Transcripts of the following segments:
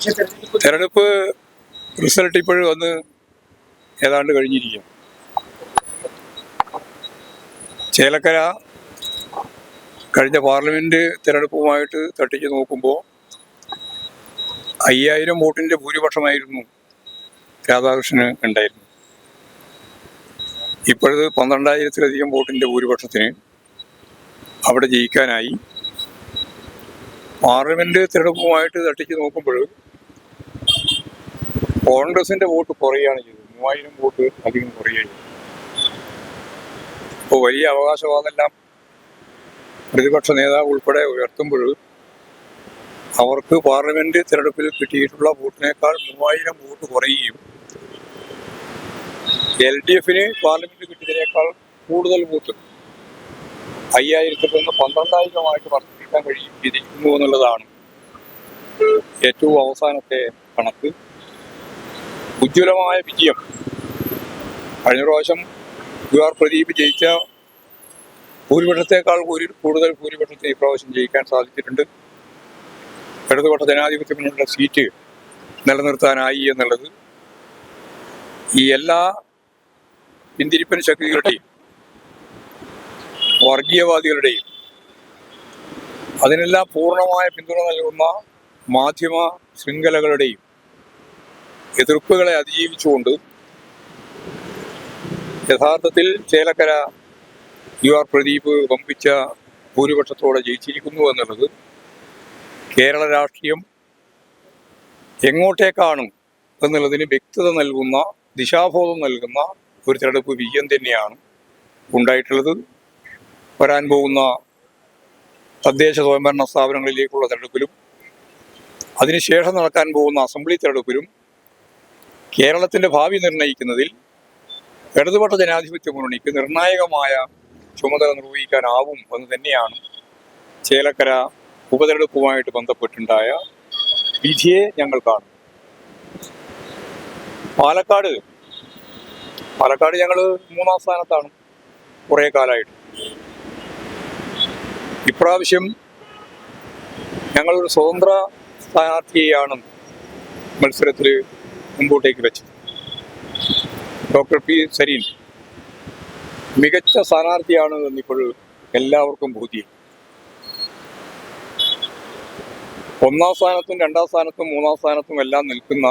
തെരഞ്ഞെടുപ്പ് റിസൾട്ട് ഇപ്പോഴും വന്ന് ഏതാണ്ട് കഴിഞ്ഞിരിക്കും. ചേലക്കര കഴിഞ്ഞ പാർലമെന്റ് തെരഞ്ഞെടുപ്പുമായിട്ട് തട്ടിച്ച് നോക്കുമ്പോൾ അയ്യായിരം വോട്ടിന്റെ ഭൂരിപക്ഷമായിരുന്നു രാധാകൃഷ്ണന് ഉണ്ടായിരുന്നു ഇപ്പോഴത് പന്ത്രണ്ടായിരത്തിലധികം വോട്ടിന്റെ ഭൂരിപക്ഷത്തിന് അവിടെ ജയിക്കാനായി പാർലമെന്റ് തെരഞ്ഞെടുപ്പുമായിട്ട് തട്ടിച്ച് നോക്കുമ്പോൾ കോൺഗ്രസിന്റെ വോട്ട് കുറയാണ് ചെയ്തത്. മൂവായിരം വോട്ട് അധികം കുറയുകയാണ് ഇപ്പോൾ വലിയ അവകാശവാദമെല്ലാം പ്രതിപക്ഷ നേതാവ് ഉൾപ്പെടെ ഉയർത്തുമ്പോൾ അവർക്ക് പാർലമെന്റ് തിരഞ്ഞെടുപ്പിൽ കിട്ടിയിട്ടുള്ള വോട്ടിനേക്കാൾ മൂവായിരം വോട്ട് കുറയുകയും എൽ ഡി എഫിന് പാർലമെന്റ് കിട്ടിയതിനേക്കാൾ കൂടുതൽ വോട്ട് അയ്യായിരത്തിൽ നിന്ന് പന്ത്രണ്ടായിരമായിട്ട് വർദ്ധിപ്പിക്കാൻ കഴിയും വിധിക്കുന്നു എന്നുള്ളതാണ് ഏറ്റവും അവസാനത്തെ കണക്ക്. ഉജ്ജ്വലമായ വിജയം. കഴിഞ്ഞ പ്രാവശ്യം യു ആർ പ്രദീപ് ജയിച്ച ഭൂരിപക്ഷത്തെക്കാൾ ഭൂരി- കൂടുതൽ ഭൂരിപക്ഷത്തെ ഇപ്രാവശ്യം ജയിക്കാൻ സാധിച്ചിട്ടുണ്ട്. ഇടതുപക്ഷ ജനാധിപത്യ മുന്നണിയുടെ സീറ്റ് നിലനിർത്താനായി എന്നുള്ളത് ഈ എല്ലാ പിന്തിരിപ്പൻ ശക്തികളുടെയും വർഗീയവാദികളുടെയും അതിനെല്ലാം പൂർണമായ പിന്തുണ നൽകുന്ന മാധ്യമ ശൃംഖലകളുടെയും എതിർപ്പുകളെ അതിജീവിച്ചുകൊണ്ട് യഥാർത്ഥത്തിൽ ചേലക്കര യു ആർ പ്രദീപ് വമ്പിച്ച ഭൂരിപക്ഷത്തോടെ ജയിച്ചിരിക്കുന്നു എന്നുള്ളത് കേരള രാഷ്ട്രീയം എങ്ങോട്ടേക്കാണ് എന്നുള്ളതിന് വ്യക്തത നൽകുന്ന ദിശാബോധം നൽകുന്ന ഒരു തെരഞ്ഞെടുപ്പ് വിജയം തന്നെയാണ് ഉണ്ടായിട്ടുള്ളത്. വരാൻ പോകുന്ന തദ്ദേശ സ്വയംഭരണ സ്ഥാപനങ്ങളിലേക്കുള്ള തെരഞ്ഞെടുപ്പിലും അതിനുശേഷം നടക്കാൻ പോകുന്ന അസംബ്ലി തെരഞ്ഞെടുപ്പിലും കേരളത്തിന്റെ ഭാവി നിർണയിക്കുന്നതിൽ ഇടതുപക്ഷ ജനാധിപത്യ മുന്നണിക്ക് നിർണായകമായ ചുമതല നിർവഹിക്കാനാവും എന്ന് തന്നെയാണ് ചേലക്കര ഉപതെരഞ്ഞെടുപ്പുമായിട്ട് ബന്ധപ്പെട്ടുണ്ടായ വിധിയെ ഞങ്ങൾ കാണും പാലക്കാട് പാലക്കാട് ഞങ്ങൾ മൂന്നാം സ്ഥാനത്താണ് കുറേ കാലമായിട്ട്. ഇപ്രാവശ്യം ഞങ്ങളൊരു സ്വതന്ത്ര സ്ഥാനാർത്ഥിയെയാണ് മത്സരത്തിൽ മുമ്പോട്ടേക്ക് വെച്ചത് ഡോക്ടർ പി സരീൻ മികച്ച സ്ഥാനാർത്ഥിയാണ് എന്നിപ്പോൾ എല്ലാവർക്കും ബോധ്യം. ഒന്നാം സ്ഥാനത്തും രണ്ടാം സ്ഥാനത്തും മൂന്നാം സ്ഥാനത്തും എല്ലാം നിൽക്കുന്ന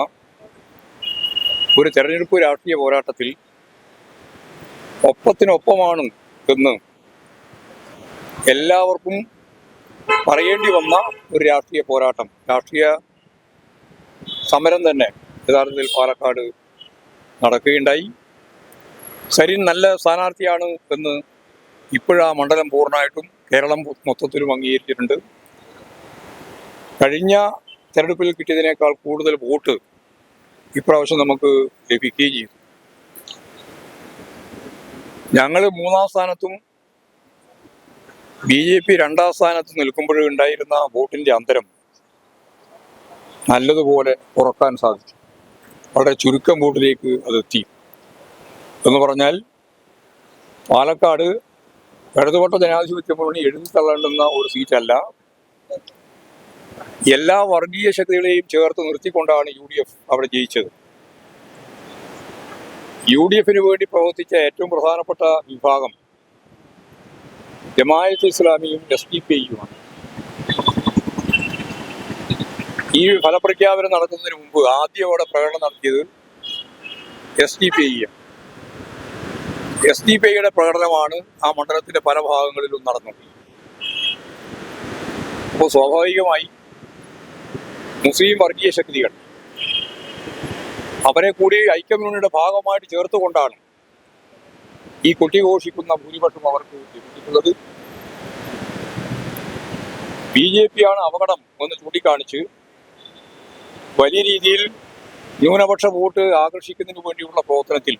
ഒരു തെരഞ്ഞെടുപ്പ് രാഷ്ട്രീയ പോരാട്ടത്തിൽ ഒപ്പത്തിനൊപ്പമാണ് എന്ന് എല്ലാവർക്കും പറയേണ്ടി വന്ന ഒരു രാഷ്ട്രീയ പോരാട്ടം രാഷ്ട്രീയ സമരം തന്നെ. യഥാർത്ഥത്തിൽ പാലക്കാട് നടക്കുകയുണ്ടായി. സരിൻ നല്ല സ്ഥാനാർത്ഥിയാണ് എന്ന് ഇപ്പോഴാ മണ്ഡലം പൂർണമായിട്ടും കേരളം മൊത്തത്തിലും അംഗീകരിച്ചിട്ടുണ്ട്. കഴിഞ്ഞ തെരഞ്ഞെടുപ്പിൽ കിട്ടിയതിനേക്കാൾ കൂടുതൽ വോട്ട് ഇപ്രാവശ്യം നമുക്ക് ലഭിക്കുകയും ചെയ്തു. ഞങ്ങൾ മൂന്നാം സ്ഥാനത്തും ബി ജെ പി രണ്ടാം സ്ഥാനത്ത് നിൽക്കുമ്പോഴുണ്ടായിരുന്ന വോട്ടിന്റെ അന്തരം നല്ലതുപോലെ ഉറക്കാൻ സാധിച്ചു. വളരെ ചുരുക്കം വോട്ടിലേക്ക് അതെത്തി. എന്ന് പറഞ്ഞാൽ പാലക്കാട് ഇടതുപക്ഷ ജനാധിപത്യ മുന്നണി എഴുതി തള്ളേണ്ടുന്ന ഒരു സീറ്റല്ല. എല്ലാ വർഗീയ ശക്തികളെയും ചേർത്ത് നിർത്തിക്കൊണ്ടാണ് യു ഡി എഫ് അവിടെ ജയിച്ചത്. യു ഡി എഫിന് വേണ്ടി പ്രവർത്തിച്ച ഏറ്റവും പ്രധാനപ്പെട്ട വിഭാഗം ജമായത്ത് ഇസ്ലാമിയും എസ് ഡി പി ഐയുമാണ്. ഈ ഫലപ്രഖ്യാപനം നടത്തുന്നതിന് മുമ്പ് ആദ്യം അവിടെ പ്രകടനം നടത്തിയത് S D P I S D P ഐയുടെ പ്രകടനമാണ് ആ മണ്ഡലത്തിന്റെ പല ഭാഗങ്ങളിലും നടന്നത്. അപ്പോൾ സ്വാഭാവികമായി മുസ്ലിം വർഗീയ ശക്തികൾ അവരെ കൂടി ഐക്യമുന്നണിയുടെ ഭാഗമായിട്ട് ചേർത്തുകൊണ്ടാണ് ഈ കൊട്ടിഘോഷിക്കുന്ന ഭൂരിപക്ഷം അവർക്ക് ലഭിക്കുന്നത്. ബി ജെ പി ആണ് അപകടം എന്ന് ചൂണ്ടിക്കാണിച്ച് വലിയ രീതിയിൽ ന്യൂനപക്ഷ വോട്ട് ആകർഷിക്കുന്നതിന് വേണ്ടിയുള്ള പ്രവർത്തനത്തിൽ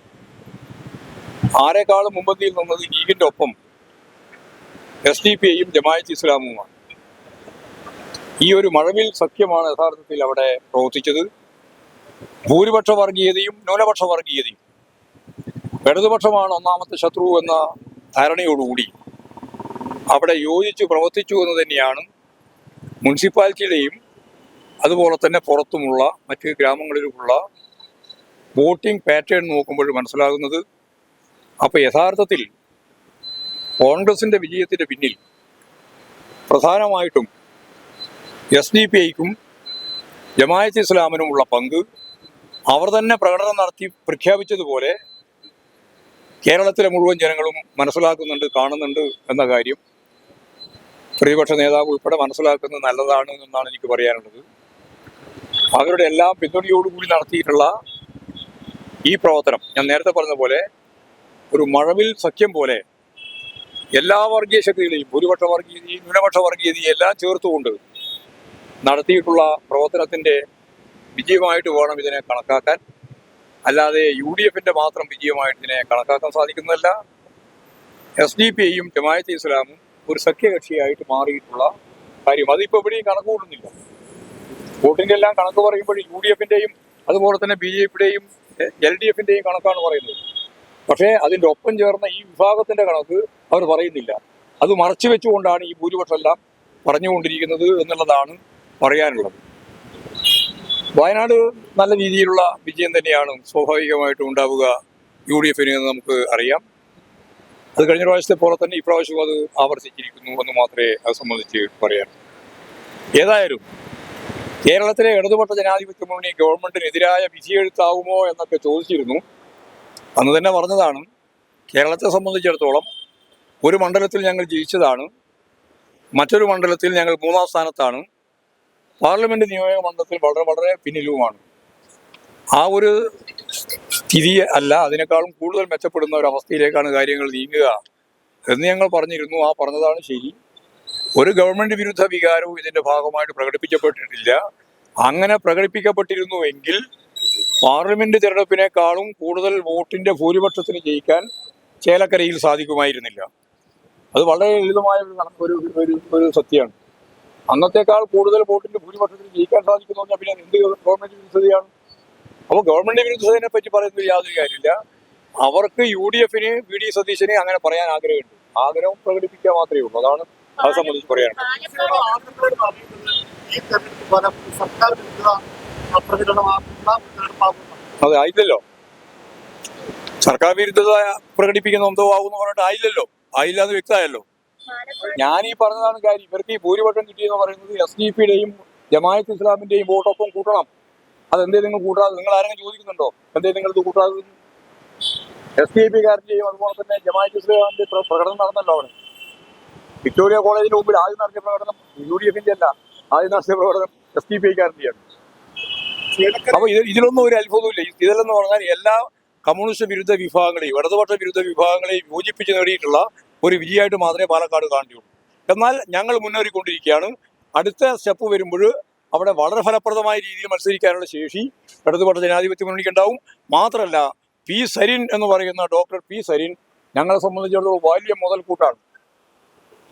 ആരെക്കാളും മുമ്പന്തിയിൽ നിന്നത് ലീഗിന്റെ ഒപ്പം എസ് ഡി പി ഐയും ജമായത്ത് ഇസ്ലാമുമാണ്. ഈ ഒരു മഴവിൽ സഖ്യമാണ് യഥാർത്ഥത്തിൽ അവിടെ പ്രവർത്തിച്ചത്. ഭൂരിപക്ഷ വർഗീയതയും ന്യൂനപക്ഷ വർഗീയതയും. ഇടതുപക്ഷമാണ് ഒന്നാമത്തെ ശത്രു എന്ന ധാരണയോടുകൂടി അവിടെ യോജിച്ച് പ്രവർത്തിച്ചു എന്ന് തന്നെയാണ് മുനിസിപ്പാലിറ്റിയുടെയും അതുപോലെ തന്നെ പുറത്തുമുള്ള മറ്റ് ഗ്രാമങ്ങളിലുമുള്ള വോട്ടിംഗ് പാറ്റേൺ നോക്കുമ്പോൾ മനസ്സിലാകുന്നത് അപ്പോൾ യഥാർത്ഥത്തിൽ കോൺഗ്രസിന്റെ വിജയത്തിന്റെ പിന്നിൽ പ്രധാനമായിട്ടും എസ് ഡി പി ഐക്കും ജമായത്ത് ഇസ്ലാമിനുമുള്ള പങ്ക് അവർ തന്നെ പ്രകടനം നടത്തി പ്രഖ്യാപിച്ചതുപോലെ കേരളത്തിലെ മുഴുവൻ ജനങ്ങളും മനസ്സിലാക്കുന്നുണ്ട് കാണുന്നുണ്ട് എന്ന കാര്യം പ്രതിപക്ഷ നേതാവ് ഉൾപ്പെടെ മനസ്സിലാക്കുന്നത് നല്ലതാണ് എന്നാണ് എനിക്ക് പറയാനുള്ളത്. അവരുടെ എല്ലാം പിന്തുണയോടുകൂടി നടത്തിയിട്ടുള്ള ഈ പ്രവർത്തനം. ഞാൻ നേരത്തെ പറഞ്ഞ പോലെ ഒരു മഴവിൽ സഖ്യം പോലെ എല്ലാ വർഗീയ ശക്തികളെയും ഭൂരിപക്ഷ വർഗീയതയും ന്യൂനപക്ഷ വർഗീയതയും എല്ലാം ചേർത്തുകൊണ്ട് നടത്തിയിട്ടുള്ള പ്രവർത്തനത്തിന്റെ വിജയമായിട്ട് വേണം ഇതിനെ കണക്കാക്കാൻ. അല്ലാതെ യു ഡി എഫിന്റെ മാത്രം വിജയമായിട്ട് ഇതിനെ കണക്കാക്കാൻ സാധിക്കുന്നതല്ല. എസ് ഡി പി ഐയും ജമായത്ത് ഇസ്ലാമും ഒരു സഖ്യകക്ഷിയായിട്ട് മാറിയിട്ടുള്ള കാര്യം. അതിപ്പോ എവിടെയും കണക്ക് കൂട്ടുന്നില്ല വോട്ടിന്റെ എല്ലാം കണക്ക് പറയുമ്പോൾ യു ഡി എഫിന്റെയും അതുപോലെ തന്നെ ബി ജെ പിയുടെയും എൽ ഡി എഫിന്റെയും കണക്കാണ് പറയുന്നത്. പക്ഷേ അതിന്റെ ഒപ്പം ചേർന്ന ഈ വിഭാഗത്തിന്റെ കണക്ക് അവർ പറയുന്നില്ല. അത് മറച്ചു വെച്ചുകൊണ്ടാണ് ഈ ഭൂരിപക്ഷം എല്ലാം പറഞ്ഞുകൊണ്ടിരിക്കുന്നത് എന്നുള്ളതാണ് പറയാനുള്ളത്. വയനാട് നല്ല രീതിയിലുള്ള വിജയം തന്നെയാണ് സ്വാഭാവികമായിട്ടും ഉണ്ടാവുക യു ഡി എഫിന് എന്ന് നമുക്ക് അറിയാം. അത് കഴിഞ്ഞ പ്രാവശ്യത്തെ പോലെ തന്നെ ഇപ്രാവശ്യവും അത് ആവർത്തിച്ചിരിക്കുന്നു എന്ന് മാത്രമേ അത് സംബന്ധിച്ച് പറയാൻ. ഏതായാലും കേരളത്തിലെ ഇടതുപക്ഷ ജനാധിപത്യ മുന്നണി ഗവൺമെന്റിനെതിരായ വിധിയെഴുത്താവുമോ എന്നൊക്കെ ചോദിച്ചിരുന്നു. അന്ന് തന്നെ പറഞ്ഞതാണ് കേരളത്തെ സംബന്ധിച്ചിടത്തോളം ഒരു മണ്ഡലത്തിൽ ഞങ്ങൾ ജയിച്ചതാണ് മറ്റൊരു മണ്ഡലത്തിൽ ഞങ്ങൾ മൂന്നാം സ്ഥാനത്താണ് പാർലമെന്റ് നിയോജക മണ്ഡലത്തിൽ വളരെ വളരെ പിന്നിലുമാണ്. ആ ഒരു സ്ഥിതി അല്ല അതിനേക്കാളും കൂടുതൽ മെച്ചപ്പെടുന്ന ഒരു അവസ്ഥയിലേക്കാണ് കാര്യങ്ങൾ നീങ്ങുക എന്ന് ഞങ്ങൾ പറഞ്ഞിരുന്നു. ആ പറഞ്ഞതാണ് ശരി. ഒരു ഗവൺമെന്റ് വിരുദ്ധ വികാരവും ഇതിന്റെ ഭാഗമായിട്ട് പ്രകടിപ്പിക്കപ്പെട്ടിട്ടില്ല. അങ്ങനെ പ്രകടിപ്പിക്കപ്പെട്ടിരുന്നുവെങ്കിൽ പാർലമെന്റ് തിരഞ്ഞെടുപ്പിനേക്കാളും കൂടുതൽ വോട്ടിന്റെ ഭൂരിപക്ഷത്തിന് ജയിക്കാൻ ചേലക്കരയിൽ സാധിക്കുമായിരുന്നില്ല. അത് വളരെ ലളിതമായ ഒരു ഒരു ഒരു ഒരു സത്യമാണ്. അന്നത്തേക്കാൾ കൂടുതൽ വോട്ടിന്റെ ഭൂരിപക്ഷത്തിന് ജയിക്കാൻ സാധിക്കുന്നു പറഞ്ഞാൽ പിന്നെ എന്ത് ഗവൺമെന്റ് വിരുദ്ധതയാണ്? അപ്പോൾ ഗവൺമെന്റ് വിരുദ്ധതയെ പറ്റി പറയുന്നത് യാതൊരു കാര്യമില്ല. അവർക്ക് യു ഡി എഫിന് വി ഡി സതീശനെ അങ്ങനെ പറയാൻ ആഗ്രഹമുണ്ട്. ആഗ്രഹം പ്രകടിപ്പിക്കുക മാത്രമേ ഉള്ളൂ. അതാണ് അത് സംബന്ധിച്ച് തെരഞ്ഞെടുപ്പാകുന്നു അതെ ആയില്ലല്ലോ. സർക്കാർ വിരുദ്ധത പ്രകടിപ്പിക്കുന്ന എന്തോ ആകുന്ന പറഞ്ഞിട്ട് ആയില്ലല്ലോ. ആയില്ല എന്ന് വ്യക്തമായല്ലോ. ഞാൻ ഈ പറഞ്ഞതാണ് കാര്യം. ഇവർക്ക് ഈ ഭൂരിപക്ഷം കിട്ടിയെന്ന് പറയുന്നത് എസ് ഡി പിയുടെയും ജമായത്ത് ഇസ്ലാമിന്റെയും വോട്ടൊപ്പം കൂട്ടണം. അതെന്തേ നിങ്ങൾ കൂട്ടാതെ നിങ്ങൾ ആരെങ്കിലും ചോദിക്കുന്നുണ്ടോ? എന്തേ നിങ്ങൾ ഇത് കൂട്ടാതെ? എസ് ഡി പി കാരന്റെയും അതുപോലെ തന്നെ ജമായത്ത് ഇസ്ലാമിന്റെ പ്രകടനം നടന്നല്ലോ അവിടെ. വിക്ടോറിയ കോളേജിന് മുമ്പിൽ ആദ്യം നടത്തിയ പ്രകടനം യു ഡി എഫിന്റെ അല്ല. ആദ്യം നടത്തിയ പ്രകടനം എസ് ഡി പി ഐക്കാരന്റെയാണ്. അപ്പൊ ഇത് ഇതിലൊന്നും ഒരു അത്ഭുതമില്ല ഇതിലെന്ന് പറഞ്ഞാൽ എല്ലാ കമ്മ്യൂണിസ്റ്റ് വിരുദ്ധ വിഭാഗങ്ങളെയും ഇടതുപക്ഷ വിരുദ്ധ വിഭാഗങ്ങളെയും യോജിപ്പിച്ച് നേടിയിട്ടുള്ള ഒരു വിജയമായിട്ട് മാത്രമേ പാലക്കാട് കാണുകയുള്ളൂ. എന്നാൽ ഞങ്ങൾ മുന്നേറിക്കൊണ്ടിരിക്കുകയാണ്. അടുത്ത സ്റ്റെപ്പ് വരുമ്പോൾ അവിടെ വളരെ ഫലപ്രദമായ രീതിയിൽ മത്സരിക്കാനുള്ള ശേഷി ഇടതുപക്ഷ ജനാധിപത്യ മുന്നണിക്ക് ഉണ്ടാവും. മാത്രമല്ല പി സരിൻ എന്ന് പറയുന്ന ഡോക്ടർ പി സരിൻ ഞങ്ങളെ സംബന്ധിച്ചിടത്തോളം വലിയ മുതൽക്കൂട്ടാണ്.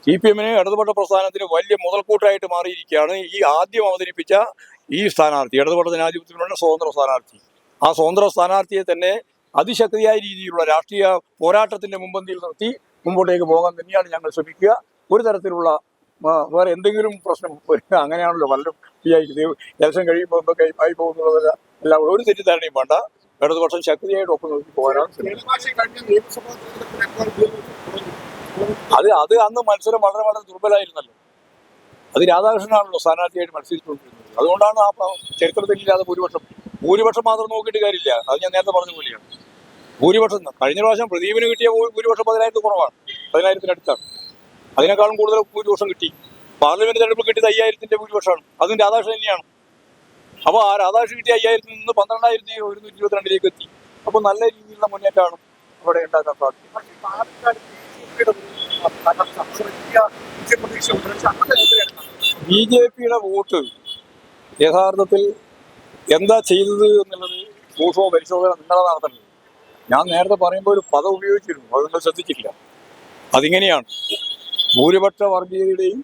സി പി എമ്മിന് ഇടതുപക്ഷ പ്രസ്ഥാനത്തിന് വലിയ മുതൽക്കൂട്ടായിട്ട് മാറിയിരിക്കുകയാണ്. ഈ ആദ്യം അവതരിപ്പിച്ച ഈ സ്ഥാനാർത്ഥി ഇടതുപക്ഷ ജനാധിപത്യത്തിനുള്ള സ്വതന്ത്ര സ്ഥാനാർത്ഥി. ആ സ്വതന്ത്ര സ്ഥാനാർത്ഥിയെ തന്നെ അതിശക്തിയായ രീതിയിലുള്ള രാഷ്ട്രീയ പോരാട്ടത്തിന്റെ മുമ്പന്തിയിൽ നിർത്തി മുമ്പോട്ടേക്ക് പോകാൻ തന്നെയാണ് ഞങ്ങൾ ശ്രമിക്കുക. ഒരു തരത്തിലുള്ള വേറെ എന്തെങ്കിലും പ്രശ്നം അങ്ങനെയാണല്ലോ പലരും വിചാരിക്കുന്നത്. ഇലക്ഷൻ കഴിയുമ്പോൾ എന്തൊക്കെ ആയി പോകുന്നുള്ളത് എല്ലാം ഒരു തെറ്റിദ്ധാരണയും വേണ്ട. ഇടതുപക്ഷം ശക്തിയായിട്ട് ഒപ്പം നോക്കി പോകാനാണ് ശ്രമിക്കുന്നത് അത് അത് അന്ന് മത്സരം വളരെ വളരെ ദുർബലമായിരുന്നല്ലോ അത് രാധാകൃഷ്ണനാണല്ലോ സ്ഥാനാർത്ഥിയായിട്ട് മത്സരിച്ചുകൊണ്ടിരുന്നത്. അതുകൊണ്ടാണ് ആ ചരിത്രത്തിലില്ലാതെ ഭൂരിപക്ഷം. ഭൂരിപക്ഷം മാത്രം നോക്കിയിട്ട് കാര്യമില്ല. അത് ഞാൻ നേരത്തെ പറഞ്ഞ പോലെയാണ്. ഭൂരിപക്ഷം കഴിഞ്ഞ പ്രാവശ്യം പ്രദീപിന് കിട്ടിയ ഭൂരിപക്ഷം പതിനായിരത്തി കുറവാണ്. പതിനായിരത്തിനടുത്താണ് അതിനേക്കാളും കൂടുതൽ ഭൂരിപക്ഷം കിട്ടി. പാർലമെന്റ് തെരഞ്ഞെടുപ്പ് കിട്ടിയത് അയ്യായിരത്തിന്റെ ഭൂരിപക്ഷമാണ്. അതും രാധാകൃഷ്ണൻ തന്നെയാണ്. അപ്പോൾ ആ രാധാകൃഷ്ണൻ കിട്ടിയ അയ്യായിരത്തിൽ നിന്ന് പന്ത്രണ്ടായിരത്തി ഒരുന്നൂറ്റി ഇരുപത്തിരണ്ടിലേക്ക് എത്തി. അപ്പോൾ നല്ല രീതിയിലുള്ള മുന്നേറ്റമാണ് അവിടെ ഉണ്ടാക്കാൻ സാധിക്കും ബി ജെ പിയുടെ വോട്ട് യഥാർത്ഥത്തിൽ എന്താ ചെയ്തത് എന്നുള്ളത് സൂക്ഷ്മ പരിശോധന നിങ്ങളെ നടത്തണം ഞാൻ നേരത്തെ പറയുമ്പോൾ ഒരു പദം ഉപയോഗിച്ചിരുന്നു. അത് നിങ്ങൾ ശ്രദ്ധിച്ചില്ല അതിങ്ങനെയാണ്. ഭൂരിപക്ഷ വർഗീയതയുടെയും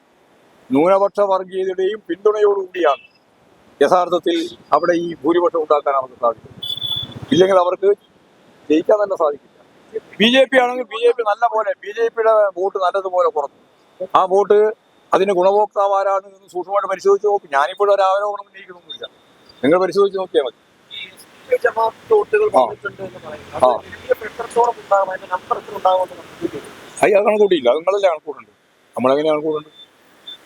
ന്യൂനപക്ഷ വർഗീയതയുടെയും പിന്തുണയോടുകൂടിയാണ് യഥാർത്ഥത്തിൽ അവിടെ ഈ ഭൂരിപക്ഷം ഉണ്ടാക്കാൻ അവർക്ക് സാധിക്കും ഇല്ലെങ്കിൽ അവർക്ക് ജയിക്കാൻ തന്നെ സാധിക്കില്ല. ബി ജെ പി ആണെങ്കിൽ ബി ജെ പി നല്ല പോലെ ബി ജെ പിയുടെ വോട്ട് നല്ലതുപോലെ കുറഞ്ഞു. ആ വോട്ട് അതിന് ഗുണഭോക്താവ് ആരാണ് എന്ന് സൂക്ഷ്മമായിട്ട് പരിശോധിച്ച് നോക്കും. ഞാനിപ്പോഴും ഒരു ആരോപണം ഉന്നയിക്കുന്നൊന്നുമില്ല. നിങ്ങൾ പരിശോധിച്ച് നോക്കിയാൽ മതി. അയ്യ അത് കണക്കൂട്ടിയില്ല. അത് നിങ്ങളല്ലേ കണക്കൂട്ടുണ്ട് നമ്മളെങ്ങനെ കണക്കൂട്ടുണ്ട്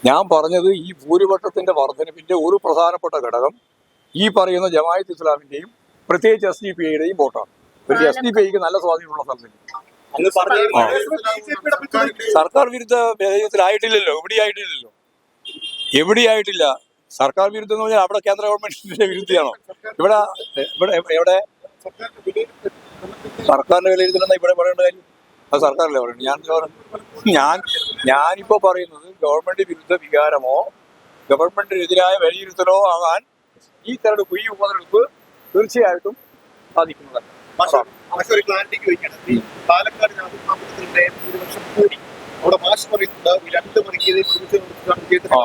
ഞാൻ പറഞ്ഞത് ഈ ഭൂരിപക്ഷത്തിന്റെ വർധനവിന്റെ ഒരു പ്രധാനപ്പെട്ട ഘടകം ഈ പറയുന്ന ജമായത്ത് ഇസ്ലാമിന്റെയും പ്രത്യേകിച്ച് എസ് ഡി പി ഐയുടെയും വോട്ടാണ്. ഒരു എസ് ഡി പി ഐക്ക് നല്ല സ്വാധീനമുള്ള സ്ഥലത്ത് അന്ന് പറഞ്ഞ ആ. ബിജെപിയുടെ പിന്തുണ സർക്കാർ വിരുദ്ധ വിധേയത്തിലായിട്ടില്ലല്ലോ എവിടെയായിട്ടില്ലല്ലോ. എവിടെയായിട്ടില്ല. സർക്കാർ വിരുദ്ധം എന്ന് പറഞ്ഞാൽ അവിടെ കേന്ദ്ര ഗവൺമെന്റിന്റെ വിരുദ്ധയാണോ? ഇവിടെ ഇവിടെ എവിടെ? സർക്കാരിന്റെ വിലയിരുത്തലെന്നാ ഇവിടെ പറയേണ്ട കാര്യം? അത് സർക്കാരല്ലേ പറയുന്നത് ഞാൻ? ഞാൻ ഞാനിപ്പോ പറയുന്നത് ഗവൺമെന്റ് വിരുദ്ധ വികാരമോ ഗവൺമെന്റിനെതിരായ വിലയിരുത്തലോ ആകാൻ ഈ തെരഞ്ഞെടുപ്പ് ഈ ഉപതെരഞ്ഞെടുപ്പ് തീർച്ചയായിട്ടും സാധിക്കുന്നതല്ല. മാഷ് ഒരു ക്ലാരിറ്റിക്ക് വയ്ക്കണം ഈ പാലക്കാട് രാമനാമത്തിന്റെ ഭൂരിപക്ഷം കൂടി അവിടെ മാഷ് പറയുന്നുണ്ട് രണ്ട് മണിക്കൂറിൽ ആ.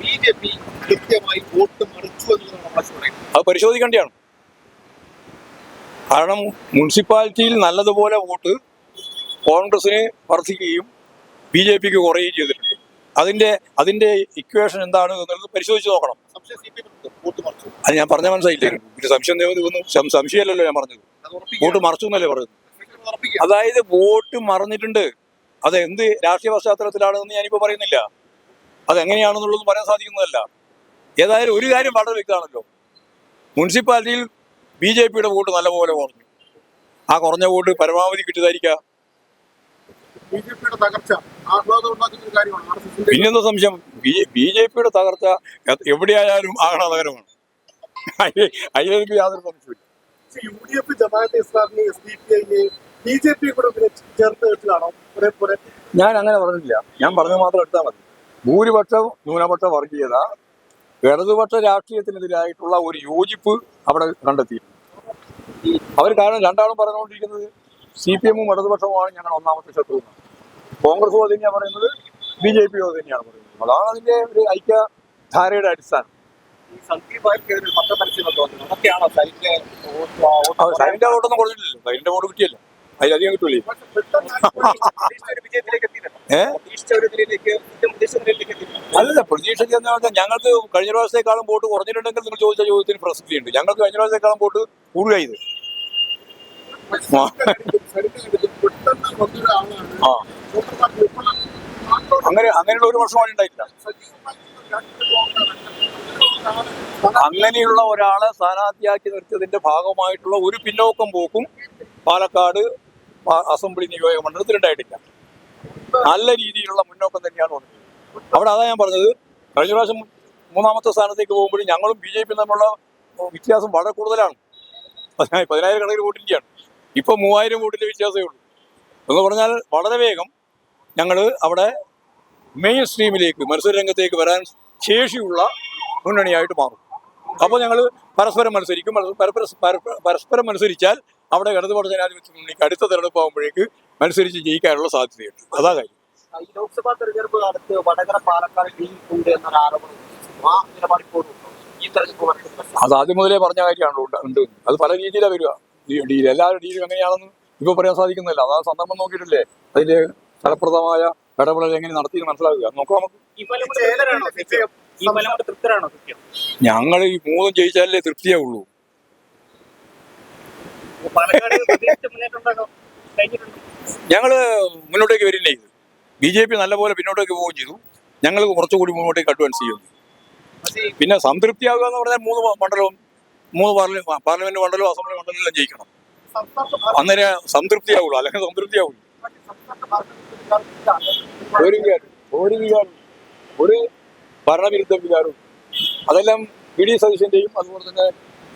ബി ജെ പി കൃത്യമായി വോട്ട് മറിച്ചു എന്നുള്ളതാണ് മാഷ് പറയുന്നത്. അത് പരിശോധിക്കേണ്ടതാണ് കാരണം മുനിസിപ്പാലിറ്റിയിൽ നല്ലതുപോലെ വോട്ട് കോൺഗ്രസിന് വർദ്ധിക്കുകയും ബി ജെ പിക്ക് കുറയുകയും ചെയ്തിട്ടുണ്ട്. അതിന്റെ അതിന്റെ ഇക്വേഷൻ എന്താണ് എന്നുള്ളത് പരിശോധിച്ച് നോക്കണം. അത് ഞാൻ പറഞ്ഞ മനസ്സിലായില്ലേ? പിന്നെ സംശയം സംശയമല്ലല്ലോ ഞാൻ പറഞ്ഞത്. വോട്ട് മറച്ചു എന്നല്ലേ ഉറപ്പിക്കുക അതായത് വോട്ട് മറന്നിട്ടുണ്ട്. അത് എന്ത് രാഷ്ട്രീയ പശ്ചാത്തലത്തിലാണെന്ന് ഞാനിപ്പോ പറയുന്നില്ല. അതെങ്ങനെയാണെന്നുള്ളതും പറയാൻ സാധിക്കുന്നതല്ല. ഏതായാലും ഒരു കാര്യം വളരെ വ്യക്തമാണല്ലോ. മുനിസിപ്പാലിറ്റിയിൽ ബി ജെ പിയുടെ വോട്ട് നല്ലപോലെ കുറഞ്ഞു. ആ കുറഞ്ഞ വോട്ട് പരമാവധി കിട്ടിയതായിരിക്കാം. പിന്നെന്താ സംശയം? ബി ജെ പിയുടെ തകർച്ച എവിടെയായാലും ആഹ്ലാദകരമാണ്. നഗരമാണ് അതിലേക്ക് യാതൊരു സംശയമില്ല യു ഡി എഫ് ജമാഅത്തെ ഇസ്ലാമിനെ S D P I B J P കൂടെ പിന്നെ ചേർത്ത് കുറെ കുറെ ഞാൻ അങ്ങനെ പറഞ്ഞില്ല ഞാൻ പറഞ്ഞത് മാത്രം എടുത്താൽ മതി. ഭൂരിപക്ഷം ന്യൂനപക്ഷ വർഗീയത ഇടതുപക്ഷ രാഷ്ട്രീയത്തിനെതിരായിട്ടുള്ള ഒരു യോജിപ്പ് അവിടെ കണ്ടെത്തിയിരുന്നു അവർ കാരണം രണ്ടാളും പറഞ്ഞുകൊണ്ടിരിക്കുന്നത് സി പി എമ്മും ഇടതുപക്ഷവുമാണ് ഞങ്ങൾ ഒന്നാമത്തെ ശത്രു കോൺഗ്രസ് കോൺഗ്രസും അത് തന്നെയാണ് പറയുന്നത് ബി ജെ പി തന്നെയാണ് പറയുന്നത്. അതാണ് അതിന്റെ ഒരു ഐക്യധാരയുടെ അടിസ്ഥാനം. സൈനിന്റെ വോട്ടൊന്നും കൊടുത്തില്ലല്ലോ സൈനിന്റെ വോട്ട് കിട്ടിയല്ലോ. അതിലധികം കിട്ടൂലേ? അല്ലല്ല എന്ന് ഞങ്ങൾക്ക് കഴിഞ്ഞ പ്രാവശ്യത്തെക്കാളും വോട്ട് കുറഞ്ഞിട്ടുണ്ടെങ്കിൽ നിങ്ങൾ ചോദിച്ച ചോദ്യത്തിന് പ്രസക്തിയുണ്ട്. ഞങ്ങൾക്ക് കഴിഞ്ഞ പ്രാവശ്യത്തെക്കാളും വോട്ട് കൂടുക ഇത് ആ. അങ്ങനെ അങ്ങനെയുള്ള ഒരു വർഷമാണ് ഉണ്ടായിട്ടില്ല. അങ്ങനെയുള്ള ഒരാളെ സ്ഥാനാർത്ഥിയാക്കി നിർത്തിയതിന്റെ ഭാഗമായിട്ടുള്ള ഒരു പിന്നോക്കം പോക്കും പാലക്കാട് അസംബ്ലി നിയോജക മണ്ഡലത്തിൽ ഉണ്ടായിട്ടില്ല. നല്ല രീതിയിലുള്ള മുന്നോക്കം തന്നെയാണ് വന്നത് അവിടെ അതാ ഞാൻ പറഞ്ഞത്. കഴിഞ്ഞ പ്രാവശ്യം മൂന്നാമത്തെ സ്ഥാനത്തേക്ക് പോകുമ്പോഴും ഞങ്ങളും ബി ജെ പി തമ്മിലുള്ള വ്യത്യാസം വളരെ കൂടുതലാണ്. പതിനായിരം കണക്കിന് വോട്ടിന്റെയാണ് ഇപ്പോൾ മൂവായിരം വോട്ടിന്റെ വ്യത്യാസമേ ഉള്ളൂ. എന്ന് പറഞ്ഞാൽ വളരെ വേഗം ഞങ്ങൾ അവിടെ മെയിൻ സ്ട്രീമിലേക്ക് മത്സര രംഗത്തേക്ക് വരാൻ ശേഷിയുള്ള മുന്നണിയായിട്ട് മാറും. അപ്പോൾ ഞങ്ങൾ പരസ്പരം മത്സരിക്കും. പരസ്പരം- മത്സരിച്ചാൽ അവിടെ ഇടതുപക്ഷ ജനാധിപത്യ മുന്നണിക്ക് അടുത്ത തെരഞ്ഞെടുപ്പ് ആകുമ്പോഴേക്ക് മത്സരിച്ച് ജയിക്കാനുള്ള സാധ്യതയുണ്ട്. അതാ കാര്യം. ഈ ലോക്സഭാ തെരഞ്ഞെടുപ്പ് കാലത്ത് വടകര പാലക്കാട് ലീഗ് ഉണ്ട് എന്നൊരു ആരോപണം ഉന്നയിച്ചു. ആ നിലപാട് ഇപ്പോഴും ഈ തെരഞ്ഞെടുപ്പ് കാലത്ത് അത് ആദ്യം മുതലേ പറഞ്ഞ കാര്യമാണല്ലോ ഉണ്ട് അത് പല രീതിയിലാണ് വരിക. ഈ ഡീൽ എല്ലാവരും ഡീലും എങ്ങനെയാണെന്ന് ഇപ്പൊ പറയാൻ സാധിക്കുന്നില്ല. അതാ സന്ദർഭം നോക്കിയിട്ടില്ലേ? അതിന്റെ ഫലപ്രദമായ ഇടപെടൽ എങ്ങനെ നടത്തി മനസ്സിലാക്കുക നോക്കാം നമുക്ക്. ഈ ഫലം കൊണ്ട് തൃപ്തരാണോ? സത്യം? ഞങ്ങൾ ഈ മൂന്നും ജയിച്ചാലേ തൃപ്തിയാവുള്ളൂ. പാലക്കാട് പ്രതീക്ഷിച്ച മുന്നേറ്റം ഉണ്ടാകാം കഴിഞ്ഞിട്ടുണ്ട്? ഞങ്ങൾ മുന്നോട്ടേക്ക് വരില്ലേ? ഇത് ബി ജെ പി നല്ലപോലെ പിന്നോട്ടേക്ക് പോവുകയും ചെയ്തു. ഞങ്ങൾ കുറച്ചുകൂടി മുന്നോട്ടേക്ക് അഡ്വാൻസ് ചെയ്യുന്നു പിന്നെ സംതൃപ്തി ആവുക എന്ന് പറഞ്ഞാൽ മൂന്ന് മണ്ഡലവും മൂന്ന് പാർലമെന്റ് മണ്ഡലവും അസംബ്ലി മണ്ഡലവും എല്ലാം ജയിക്കണം. അന്നേരം സംതൃപ്തിയാവുള്ളൂ. അല്ലെങ്കിൽ സംതൃപ്തിയാവുള്ളൂ ഒരു വികാരം ഒരു വികാരം ഒരു ഭരണവിരുദ്ധ വിചാരവും അതെല്ലാം വി. ഡി. സതീശന്റെയും അതുപോലെ തന്നെ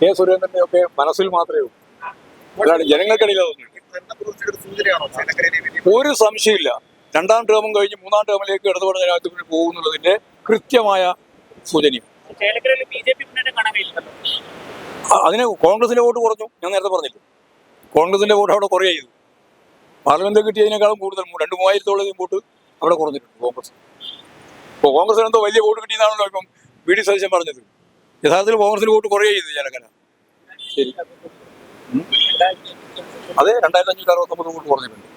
കെ. സുരേന്ദ്രന്റെയും ഒക്കെ മനസ്സിൽ മാത്രമേ ഉള്ളൂ. അല്ലാണ്ട് ജനങ്ങൾക്കിടയിൽ ഒരു സംശയമില്ല രണ്ടാം ടേമും കഴിഞ്ഞ് മൂന്നാം ടേമിലേക്ക് ഇടതുപക്ഷ ജനാധിപത്യത്തിൽ പോകുന്നുള്ളതിന്റെ കൃത്യമായ സൂചനയും. അതിന് കോൺഗ്രസിന്റെ വോട്ട് കുറഞ്ഞു. ഞാൻ നേരത്തെ പറഞ്ഞില്ല? കോൺഗ്രസിന്റെ വോട്ട് അവിടെ കുറയുക ചെയ്തു പാർലമെന്റ് കിട്ടിയതിനേക്കാളും കൂടുതൽ. രണ്ട് മൂവായിരത്തോളം വോട്ട് അവിടെ കുറഞ്ഞിട്ടുണ്ട് കോൺഗ്രസ്. ഇപ്പോൾ കോൺഗ്രസിന് എന്തോ വലിയ വോട്ട് കിട്ടിയെന്നാണല്ലോ ഇപ്പം വി ഡി സതീശൻ പറഞ്ഞത്. യഥാർത്ഥത്തിൽ കോൺഗ്രസിന് വോട്ട് കുറേ ചെയ്തു ജനകന. ശരി. അതെ രണ്ടായിരത്തി അഞ്ഞൂറ്റി അറുപത്തൊമ്പത് വോട്ട് കുറഞ്ഞിട്ടുണ്ട്.